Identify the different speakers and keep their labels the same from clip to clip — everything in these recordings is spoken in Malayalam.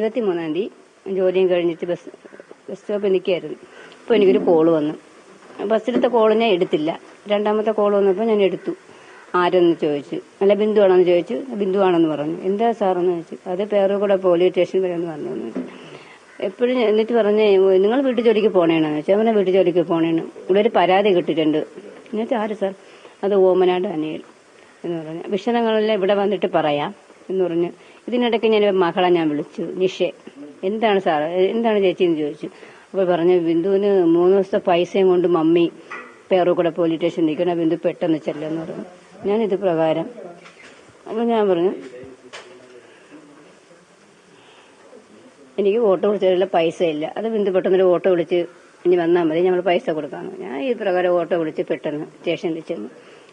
Speaker 1: ഇരുപത്തിമൂന്നാം തീയതി ജോലിയും കഴിഞ്ഞിട്ട് ബസ് ബസ് സ്റ്റോപ്പിൽ നിൽക്കുകയായിരുന്നു. അപ്പോൾ എനിക്കൊരു കോൾ വന്നു. ബസ്സിലത്തെ കോൾ ഞാൻ എടുത്തില്ല. രണ്ടാമത്തെ കോൾ വന്നപ്പോൾ ഞാൻ എടുത്തു. ആരെന്ന് ചോദിച്ചു. അല്ല ബിന്ദു ആണെന്ന് ചോദിച്ചു. ബിന്ദു ആണെന്ന് പറഞ്ഞു. എന്താ സാറെന്ന് ചോദിച്ചു. അത് പേറുകൂടെ പോലീസ് സ്റ്റേഷൻ വരെ എന്ന് പറഞ്ഞു എപ്പോഴും എന്നിട്ട് പറഞ്ഞ് നിങ്ങൾ വീട്ടു ജോലിക്ക് പോണേണെന്ന് വെച്ചാൽ അവനെ വീട്ടു ജോലിക്ക് പോണേണ് ഇവിടെ ഒരു പരാതി കിട്ടിയിട്ടുണ്ട്. എന്നിട്ട് ആര് സാർ? അത് ഓമനാട് അനിയൽ എന്ന് പറഞ്ഞു. വിഷയങ്ങളെല്ലാം ഇവിടെ വന്നിട്ട് പറയാം എന്ന് പറഞ്ഞു. ഇതിനിടയ്ക്ക് ഞാൻ മകളെ ഞാൻ വിളിച്ചു നിഷെ. എന്താണ് സാർ എന്താണ് ചേച്ചി എന്ന് ചോദിച്ചു. അപ്പോൾ പറഞ്ഞു ബിന്ദുവിന് മൂന്ന് ദിവസത്തെ പൈസയും കൊണ്ട് മമ്മി പേറുകൂടെ പോലീസ് സ്റ്റേഷൻ നിൽക്കണം ബിന്ദു പെട്ടെന്ന് ചെല്ലെന്ന് പറഞ്ഞു. ഞാനിത് പ്രകാരം അപ്പോൾ ഞാൻ പറഞ്ഞു എനിക്ക് ഓട്ടോ വിളിച്ചതിലുള്ള പൈസ ഇല്ല. അത് ബിന്ദു പെട്ടെന്നൊരു ഓട്ടോ വിളിച്ച് ഇനി വന്നാൽ മതി. നമ്മൾ പൈസ കൊടുക്കാമെന്ന് ഞാൻ ഈ പ്രകാരം ഓട്ടോ വിളിച്ച് പെട്ടെന്ന് സ്റ്റേഷനിൽ ചെന്നു.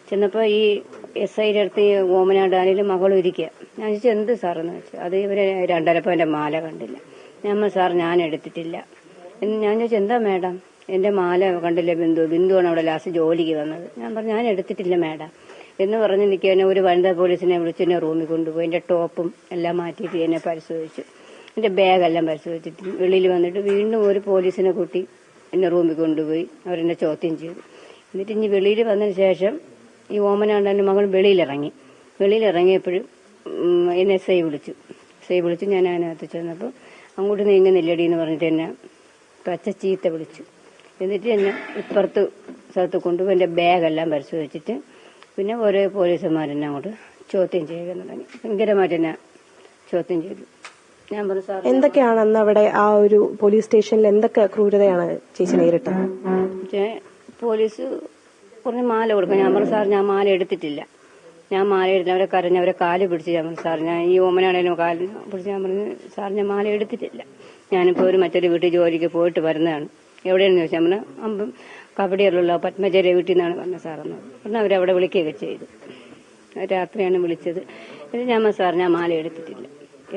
Speaker 1: ചെന്നപ്പോൾ ഈ എസ് ഐയുടെ അടുത്ത് ഈ ഓമനാടാനിലും മകളും ഇരിക്കുക ഞാൻ ചോദിച്ചു എന്ത് സാറെന്ന് വെച്ചു അത് ഇവർ രണ്ടരപ്പവന്റെ മാല കണ്ടില്ല. പറഞ്ഞു, സാർ ഞാൻ എടുത്തിട്ടില്ല. എന്ന് ഞാൻ ചോദിച്ചു എന്താ മേഡം? എന്റെ മാല കണ്ടില്ല ബിന്ദു? ബിന്ദുവാണ് അവിടെ ലാസ്റ്റ് ജോലിക്ക് വന്നത്. ഞാൻ പറഞ്ഞു ഞാൻ എടുത്തിട്ടില്ല മേഡം. എന്ന് പറഞ്ഞ് നിൽക്കാൻ ഒരു വനിതാ പോലീസിനെ വിളിച്ച് എന്നെ റൂമിൽ കൊണ്ടുപോയി. എന്റെ ടോപ്പും എല്ലാം മാറ്റിയിട്ട് എന്നെ പരിശോധിച്ചു. എന്റെ ബാഗെല്ലാം പരിശോധിച്ചിട്ട് വെളിയിൽ വന്നിട്ട് വീണ്ടും ഒരു പോലീസിനെ കൂട്ടി എന്നെ റൂമിൽ കൊണ്ടുപോയി. അവരെന്നെ ചോദ്യം ചെയ്തു. എന്നിട്ട് ഇനി വെളിയിൽ വന്നതിന് ശേഷം ഈ ഓമനാണ്ടന്റെ മകൾ വെളിയിലിറങ്ങി. വെളിയിലിറങ്ങിയപ്പോഴും എന്നെ എസ് ഐ വിളിച്ചു. എസ് ഐ വിളിച്ചു ഞാൻ അതിനകത്ത് ചെന്നപ്പോൾ അങ്ങോട്ട് നീങ്ങുന്നില്ലടി എന്ന് പറഞ്ഞിട്ട് എന്നെ പച്ച ചീത്ത വിളിച്ചു. എന്നിട്ട് എന്നെ ഇപ്പുറത്ത് സ്ഥലത്ത് കൊണ്ടുപോയി എന്റെ ബാഗെല്ലാം പരിശോധിച്ചിട്ട് പിന്നെ ഓരോ പോലീസുമാരെന്നെ അങ്ങോട്ട് ചോദ്യം ചെയ്യുക തുടങ്ങി ഭയങ്കരമായിട്ട് എന്നെ ചോദ്യം ചെയ്തു. ഞാൻ പറഞ്ഞു സാർ
Speaker 2: എന്തൊക്കെയാണ് അന്ന് അവിടെ ആ ഒരു പോലീസ് സ്റ്റേഷനിൽ എന്തൊക്കെ ക്രൂരതയാണ് ചേച്ചി നേരിട്ടത്?
Speaker 1: പോലീസ് കുറഞ്ഞ മാല കൊടുക്കും ഞാൻ പറഞ്ഞു സാർ ഞാൻ മാല എടുത്തിട്ടില്ല. ഞാൻ മാല എടുത്തില്ല. അവരെ കരഞ്ഞ് അവരെ കാൽ പിടിച്ച് ഞാൻ പറഞ്ഞു സാർ ഞാൻ ഈ ഓമനാണേലും കാൽ പിടിച്ച് ഞാൻ പറഞ്ഞു സാർ ഞാൻ മാല എടുത്തിട്ടില്ല. ഞാനിപ്പോൾ ഒരു മറ്റൊരു വീട്ടിൽ ജോലിക്ക് പോയിട്ട് വരുന്നതാണ്. എവിടെയാണെന്ന് ചോദിച്ചാൽ പറഞ്ഞു അമ്പം കബഡിയിലുള്ള പത്മജരെ വീട്ടിൽ നിന്നാണ് പറഞ്ഞത് സാറെന്ന് പറഞ്ഞാൽ അവരവിടെ വിളിക്കുകയൊക്കെ ചെയ്തു. രാത്രിയാണ് വിളിച്ചത്. എന്നിട്ട് ഞാൻ പറഞ്ഞു, സാർ ഞാൻ മാല എടുത്തിട്ടില്ല.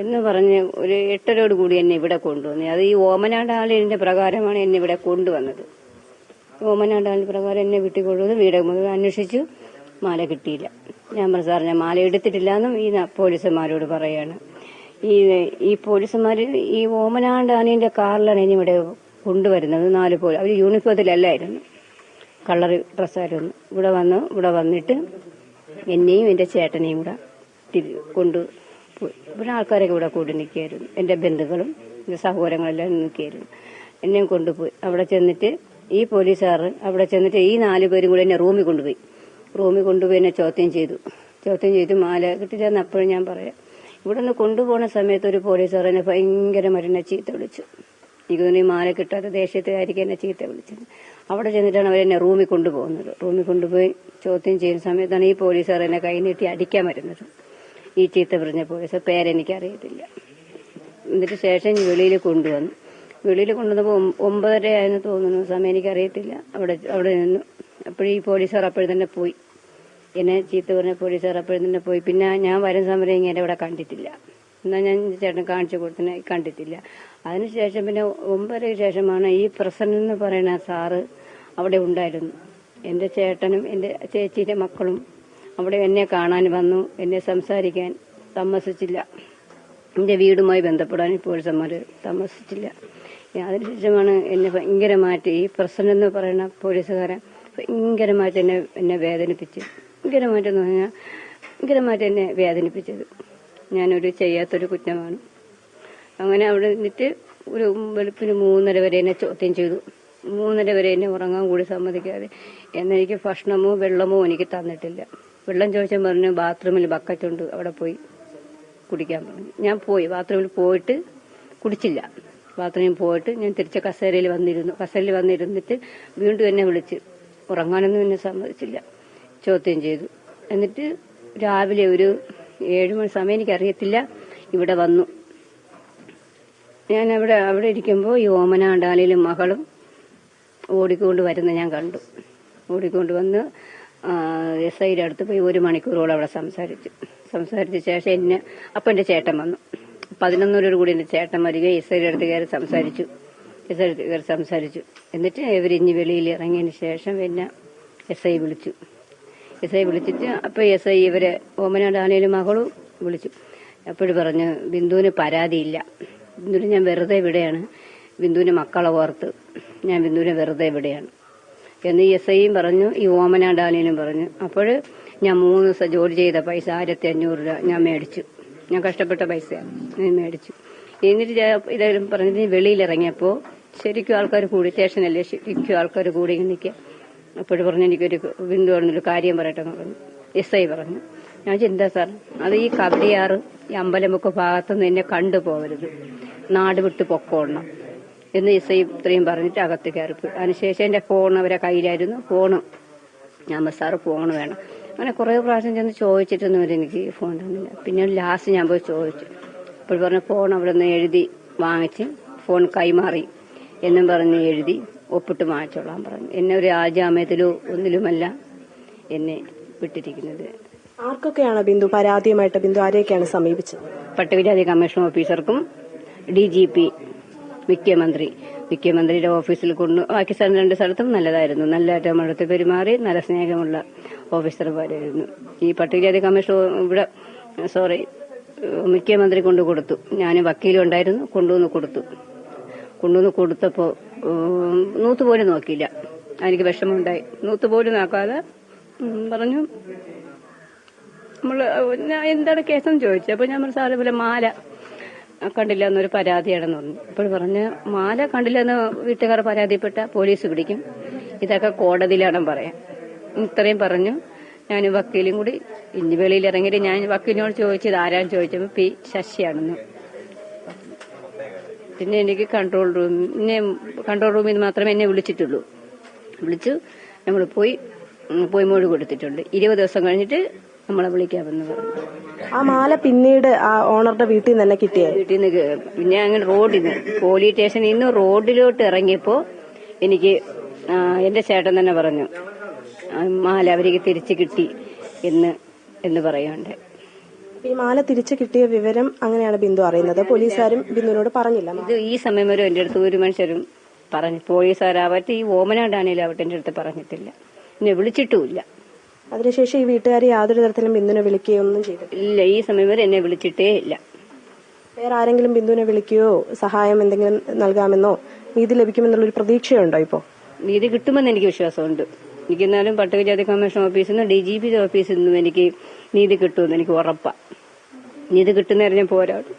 Speaker 1: എന്ന് പറഞ്ഞ് ഒരു എട്ടരോട് കൂടി എന്നെ ഇവിടെ കൊണ്ടുവന്നു. അത് ഈ ഓമനാട് ആളിന്റെ പ്രകാരമാണ് എന്നെ ഇവിടെ കൊണ്ടുവന്നത്. ഓമനാണ്ടാളിന്റെ പ്രകാരം എന്നെ വീട്ടിൽ കൊണ്ടുവന്ന് വീട് മുഴുവൻ അന്വേഷിച്ചു. മാല കിട്ടിയില്ല. ഞാൻ പറഞ്ഞു സാർ ഞാൻ മാല എടുത്തിട്ടില്ല എന്നും ഈ പോലീസുമാരോട് പറയാണ്. ഈ ഈ പോലീസുമാർ ഈ ഓമനാണ്ടാനിന്റെ കാറിലാണ് ഇനി ഇവിടെ കൊണ്ടുവരുന്നത്. നാല് പോലെ അവർ യൂണിഫോത്തിലല്ലായിരുന്നു കളർ ഡ്രസ്സായിരുന്നു. ഇവിടെ വന്ന് ഇവിടെ വന്നിട്ട് എന്നെയും എന്റെ ചേട്ടനെയും കൂടെ തിരി കൊണ്ടു ഇവിടെ ആൾക്കാരൊക്കെ ഇവിടെ കൂടി നിൽക്കുകയായിരുന്നു. എന്റെ ബന്ധുക്കളും സഹോദരങ്ങളെല്ലാം നിൽക്കുകയായിരുന്നു. എന്നെയും കൊണ്ടുപോയി. അവിടെ ചെന്നിട്ട് ഈ പോലീസുകാർ അവിടെ ചെന്നിട്ട് ഈ നാല് പേരും കൂടി എന്നെ റൂമിൽ കൊണ്ടുപോയി. റൂമിൽ കൊണ്ടുപോയി എന്നെ ചോദ്യം ചെയ്തു. ചോദ്യം ചെയ്തു മാല കിട്ടില്ലെന്ന് അപ്പോഴും ഞാൻ പറയാം. ഇവിടെ നിന്ന് കൊണ്ടുപോകുന്ന സമയത്ത് ഒരു പോലീസുകാർ എന്നെ ഭയങ്കരമായിട്ട് എന്നെ ചീത്ത വിളിച്ചു. എനിക്ക് തോന്നി മാല കിട്ടാത്ത ദേഷ്യത്തിലായിരിക്കും എന്നെ ചീത്ത വിളിച്ചത്. അവിടെ ചെന്നിട്ടാണ് അവരെന്നെ റൂമിൽ കൊണ്ടുപോകുന്നത്. റൂമിൽ കൊണ്ടുപോയി ചോദ്യം ചെയ്യുന്ന സമയത്താണ് ഈ പോലീസുകാർ എന്നെ കൈ നീട്ടി അടിക്കാൻ വരുന്നത്. ഈ ചീത്ത പറഞ്ഞ പോലീസ് പേരെനിക്ക് അറിയത്തില്ല എന്നിട്ട് ശേഷം വെളിയിൽ കൊണ്ടുവന്നു. വെളിയിൽ കൊണ്ടുവന്നപ്പോൾ ഒമ്പ- ഒമ്പതര ആയെന്ന് തോന്നുന്നു. സമയം എനിക്കറിയത്തില്ല. അവിടെ അവിടെ നിന്നു അപ്പോഴീ പോലീസുകാർ അപ്പോഴും തന്നെ പോയി. എന്നെ ചീത്ത പറഞ്ഞ പോലീസുകാർ അപ്പോഴും തന്നെ പോയി. പിന്നെ ഞാൻ വരും സമയം ഇങ്ങനെ ഇവിടെ കണ്ടിട്ടില്ല. എന്നാൽ ഞാൻ ചേട്ടൻ കാണിച്ചു കൊടുത്തിനെ കണ്ടിട്ടില്ല. അതിനുശേഷം പിന്നെ ഒമ്പതരയ്ക്ക് ശേഷമാണ് ഈ പ്രസന്നം എന്ന് പറയുന്ന സാറ് അവിടെ ഉണ്ടായിരുന്നു. എന്റെ ചേട്ടനും എന്റെ ചേച്ചിയുടെ മക്കളും അവിടെ എന്നെ കാണാൻ വന്നു. എന്നെ സംസാരിക്കാൻ താമസിച്ചില്ല എന്റെ വീടുമായി ബന്ധപ്പെടാൻ പോലീസന്മാർ താമസിച്ചില്ല അതിനുശേഷമാണ് എന്നെ ഭയങ്കരമായിട്ട് ഈ പ്രസിഡന്റ് എന്ന് പറയുന്ന പോലീസുകാരൻ ഭയങ്കരമായിട്ട് എന്നെ എന്നെ വേദനിപ്പിച്ച്. ഭയങ്കരമായിട്ടെന്ന് പറഞ്ഞാൽ ഭയങ്കരമായിട്ട് എന്നെ വേദനിപ്പിച്ചത്. ഞാനൊരു ചെയ്യാത്തൊരു കുറ്റമാണ്. അങ്ങനെ അവിടെ നിന്നിട്ട് ഒരു വെളുപ്പിന് മൂന്നര വരെ എന്നെ ചോദ്യം ചെയ്തു. മൂന്നര വരെ എന്നെ ഉറങ്ങാൻ കൂടി സമ്മതിക്കാതെ എന്നെനിക്ക് ഭക്ഷണമോ വെള്ളമോ എനിക്ക് തന്നിട്ടില്ല. വെള്ളം ചോദിച്ചാൽ പറഞ്ഞു ബാത്റൂമിൽ ബക്കറ്റുണ്ട്. അവിടെ പോയി കുടിക്കാൻ പറഞ്ഞു. ഞാൻ പോയി ബാത്റൂമിൽ പോയിട്ട് കുടിച്ചില്ല. ബാത്റൂമിൽ പോയിട്ട് ഞാൻ തിരിച്ച കസേരയിൽ വന്നിരുന്നു. കസേരയിൽ വന്നിരുന്നിട്ട് വീണ്ടും എന്നെ വിളിച്ച്. ഉറങ്ങാനൊന്നും എന്നെ സമ്മതിച്ചില്ല. ചോദ്യം ചെയ്തു. എന്നിട്ട് രാവിലെ ഒരു ഏഴ് മണി സമയം എനിക്കറിയത്തില്ല. ഇവിടെ വന്നു. ഞാൻ അവിടെ അവിടെ ഇരിക്കുമ്പോൾ ഈ ഓമനാണ്ടാലിലും മകളും ഓടിക്കൊണ്ട് വരുന്ന ഞാൻ കണ്ടു. ഓടിക്കൊണ്ട് വന്ന് എസ് ഐയുടെ അടുത്ത് പോയി ഒരു മണിക്കൂറോളം അവിടെ സംസാരിച്ചു. സംസാരിച്ച ശേഷം എന്നെ അപ്പം എന്റെ ചേട്ടൻ വന്നു. പതിനൊന്നോട് കൂടി എന്റെ ചേട്ടൻ വരികയും എസ് ഐയുടെ അടുത്ത് കയറി സംസാരിച്ചു. അടുത്ത് കയറി സംസാരിച്ചു. എന്നിട്ട് ഇവരിഞ്ഞ് വെളിയിൽ ഇറങ്ങിയതിന് ശേഷം പിന്നെ എസ് ഐ വിളിച്ചു. എസ് ഐ വിളിച്ചിട്ട് അപ്പോൾ എസ് ഐ ഇവരെ ഓമനാടാനയിലും മകളും വിളിച്ചു. അപ്പോഴും പറഞ്ഞു ബിന്ദുവിന് പരാതിയില്ല. ബിന്ദുവിന് ഞാൻ വെറുതെ വിടെയാണ് ബിന്ദുവിന് മക്കളെ ഓർത്ത് ഞാൻ ബിന്ദുവിനെ വെറുതെ വിടെയാണ് എന്ന് ഈ എസ് ഐയും പറഞ്ഞു ഈ ഓമന പറഞ്ഞു. അപ്പോൾ ഞാൻ മൂന്ന് ദിവസം ജോലി ചെയ്ത പൈസ ആയിരത്തി അഞ്ഞൂറ് രൂപ ഞാൻ മേടിച്ചു. ഞാൻ കഷ്ടപ്പെട്ട പൈസ മേടിച്ചു. എന്നിട്ട് ഇതായാലും പറഞ്ഞിട്ട് വെളിയിലിറങ്ങിയപ്പോൾ ശരിക്കും ആൾക്കാർ കൂടി സ്റ്റേഷനല്ലേ ശരിക്കും ആൾക്കാർ കൂടി നിൽക്കുക അപ്പോഴും പറഞ്ഞു എനിക്കൊരു ബിന്ദു പറഞ്ഞൊരു കാര്യം പറയട്ടെ എന്ന് പറഞ്ഞു. എസ് ഐ പറഞ്ഞു. ഞാൻ ചിന്താ സാർ? അത് ഈ കവടിയാറ് ഈ അമ്പലമുക്ക് ഭാഗത്തുനിന്ന് എന്നെ കണ്ടു പോകരുത് നാട് വിട്ട് പൊക്കോണം എന്ന് എസ് ഐ ഇത്രയും പറഞ്ഞിട്ട് അകത്ത് കയറിപ്പോയി. അതിനുശേഷം എന്റെ ഫോൺ അവരെ കയ്യിലായിരുന്നു. ഫോണ്. ഞാൻ സാറ് ഫോൺ വേണം. അങ്ങനെ കുറെ പ്രാവശ്യം ചെന്ന് ചോദിച്ചിട്ടൊന്നും അവർ എനിക്ക് ഫോൺ തന്നില്ല പിന്നെ ലാസ്റ്റ് ഞാൻ പോയി ചോദിച്ചു. അപ്പോൾ പറഞ്ഞു ഫോൺ അവിടെ നിന്ന് എഴുതി വാങ്ങിച്ച് ഫോൺ കൈമാറി എന്നും പറഞ്ഞ് എഴുതി ഒപ്പിട്ട് വാങ്ങിച്ചോളാൻ പറഞ്ഞു. എന്നെ ഒരു ആജാമ്യത്തിലോ ഒന്നിലുമല്ല എന്നെ വിട്ടിരിക്കുന്നത്.
Speaker 2: ആർക്കൊക്കെയാണ് ബിന്ദു? പരാതിയുമായിട്ട് ബിന്ദു ആരെയൊക്കെയാണ് സമീപിച്ചത്?
Speaker 1: പട്ടികജാതി കമ്മീഷൻ ഓഫീസർക്കും ഡി ജി പി മുഖ്യമന്ത്രി. മുഖ്യമന്ത്രിയുടെ ഓഫീസിൽ കൊണ്ടു ബാക്കി സ്ഥലം രണ്ട് സ്ഥലത്തും നല്ലതായിരുന്നു. നല്ലതായിട്ട് നമ്മളടുത്ത് പെരുമാറി നല്ല സ്നേഹമുള്ള ഓഫീസർമാരായിരുന്നു ഈ പട്ടികജാതി കമ്മീഷൻ ഇവിടെ സോറി മുഖ്യമന്ത്രി കൊണ്ടു കൊടുത്തു. ഞാൻ വക്കീലും ഉണ്ടായിരുന്നു കൊണ്ടുവന്ന് കൊടുത്തു. കൊണ്ടുവന്ന് കൊടുത്തപ്പോൾ നൂത്ത് പോലും നോക്കിയില്ല. എനിക്ക് വിഷമമുണ്ടായി. നൂത്ത് പോലും നോക്കാതെ പറഞ്ഞു നമ്മൾ ഞാൻ എന്താണ് കേസെന്ന് ചോദിച്ചു. അപ്പൊ ഞാൻ സാറേ പോലെ മാല കണ്ടില്ല എന്നൊരു പരാതിയാണെന്ന് പറഞ്ഞു. അപ്പോൾ പറഞ്ഞ് മാല കണ്ടില്ലെന്ന് വീട്ടുകാർ പരാതിപ്പെട്ട പോലീസ് പിടിക്കും. ഇതൊക്കെ കോടതിയിലാണ് പറയാം. ഇത്രയും പറഞ്ഞു. ഞാൻ വക്കീലും കൂടി ഇനി വെളിയിൽ ഇറങ്ങിയിട്ട് ഞാൻ വക്കീലിനോട് ചോദിച്ചത് ആരാന്ന് ചോദിച്ചപ്പോൾ പി ശശിയാണെന്ന്. പിന്നെ എനിക്ക് കൺട്രോൾ റൂം എന്നെ കൺട്രോൾ റൂമിൽ നിന്ന് മാത്രമേ എന്നെ വിളിച്ചിട്ടുള്ളൂ. വിളിച്ചു. നമ്മൾ പോയി പോയി മൊഴി കൊടുത്തിട്ടുണ്ട്. ഇരുപത് ദിവസം കഴിഞ്ഞിട്ട് നമ്മളെ വിളിക്കാമെന്ന് പറഞ്ഞു.
Speaker 2: ആ മാല പിന്നീട് ആ ഓണറുടെ വീട്ടിൽ നിന്ന് തന്നെ കിട്ടിയ?
Speaker 1: വീട്ടിൽ നിന്ന് പിന്നെ അങ്ങനെ റോഡിൽ നിന്ന് പോലീസ് സ്റ്റേഷനിൽ നിന്ന് റോഡിലോട്ട് ഇറങ്ങിയപ്പോ എനിക്ക് എന്റെ ചേട്ടൻ തന്നെ പറഞ്ഞു. മാല അവർക്ക് തിരിച്ചു കിട്ടി എന്ന് എന്ന് പറയുന്നുണ്ട്.
Speaker 2: ഈ മാല തിരിച്ചു കിട്ടിയ വിവരം അങ്ങനെയാണ് ബിന്ദു അറിയുന്നത്. പോലീസുകാരും ബിന്ദുവിനോട് പറഞ്ഞില്ല.
Speaker 1: ഇത് ഈ സമയം വരെ എന്റെ അടുത്ത് ഒരു മനുഷ്യരും പറഞ്ഞു പോലീസുകാരാവട്ടെ ഈ ഓമനാണ്ടാണേലാവട്ടെ എന്റെ അടുത്ത് പറഞ്ഞിട്ടില്ല. എന്നെ വിളിച്ചിട്ടുമില്ല.
Speaker 2: അതിനുശേഷം ഈ വീട്ടുകാർ യാതൊരു തരത്തിലും ബിന്ദുവിനെ വിളിക്കുകയോ ഒന്നും ചെയ്തിട്ടില്ല.
Speaker 1: ഇല്ല ഈ സമയം വരെ എന്നെ വിളിച്ചിട്ടേ ഇല്ല.
Speaker 2: വേറെ ആരെങ്കിലും ബിന്ദുവിനെ വിളിക്കുകയോ സഹായം എന്തെങ്കിലും നൽകാമെന്നോ നീതി ലഭിക്കുമെന്നുള്ളൊരു പ്രതീക്ഷയുണ്ടോ ഇപ്പോ?
Speaker 1: നീതി കിട്ടുമെന്ന് എനിക്ക് വിശ്വാസമുണ്ട്. എനിക്ക് എന്നാലും പട്ടികജാതി കമ്മീഷൻ ഓഫീസിൽ നിന്നും ഡി ജി പി ഓഫീസിൽ നിന്നും എനിക്ക് നീതി കിട്ടുമെന്ന് എനിക്ക് ഉറപ്പാണ് നീതി കിട്ടുന്നേരം ഞാൻ പോരാടും.